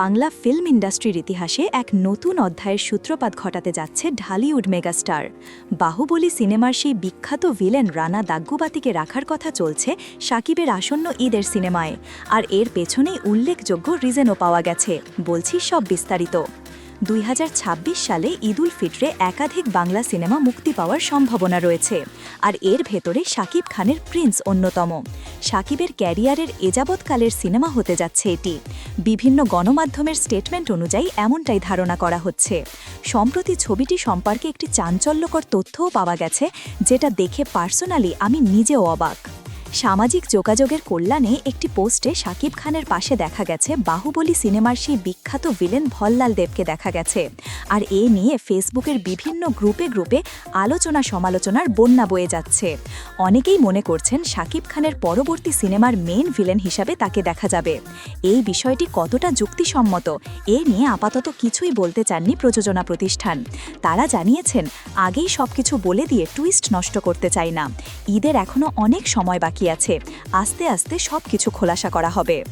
Bangla film ইন্ডাস্ট্রির ইতিহাসে এক নতুন অধ্যায়ের সূত্রপাত ঘটাতে যাচ্ছে ঢালিউড মেগাস্টার। বাহুবলী সিনেমার সেই বিখ্যাত ভিলেন রানা দাগ্গুবাতিকে রাখার কথা চলছে সাকিবের আসন্ন ঈদের সিনেমায়। আর এর পেছনেই উল্লেখযোগ্য রিজেনও পাওয়া গেছে, বলছি সব বিস্তারিত। দুই হাজার ছাব্বিশ সালে ঈদুল ফিটরে একাধিক বাংলা সিনেমা মুক্তি পাওয়ার সম্ভাবনা রয়েছে। আর এর ভেতরে শাকিব খানের প্রিন্স অন্যতম। শাকিবের ক্যারিয়ারের এযাবৎকালের সিনেমা হতে যাচ্ছে এটি। বিভিন্ন গণমাধ্যমের স্টেটমেন্ট অনুযায়ী এমনটাই ধারণা করা হচ্ছে। সম্প্রতি ছবিটি সম্পর্কে একটি চাঞ্চল্যকর তথ্যও পাওয়া গেছে, যেটা দেখে পার্সোনালি আমি নিজেও অবাক। সামাজিক যোগাযোগের কল্যাণে একটি পোস্টে শাকিব খানের পাশে দেখা গেছে বাহুবলী সিনেমার সেই বিখ্যাত ভিলেন ভল্লাল দেবকে দেখা গেছে। আর এ নিয়ে ফেসবুকের বিভিন্ন গ্রুপে গ্রুপে আলোচনা সমালোচনার বন্যা বয়ে যাচ্ছে। অনেকেই মনে করছেন শাকিব খানের পরবর্তী সিনেমার মেন ভিলেন হিসাবে তাকে দেখা যাবে। এই বিষয়টি কতটা যুক্তিসম্মত, এ নিয়ে আপাতত কিছুই বলতে চাননি প্রযোজনা প্রতিষ্ঠান। তারা জানিয়েছেন, আগেই সবকিছু বলে দিয়ে টুইস্ট নষ্ট করতে চাই না। ঈদের এখনও অনেক সময় বাকি আছে। আস্তে আস্তে সবকিছু খোলাসা করা হবে।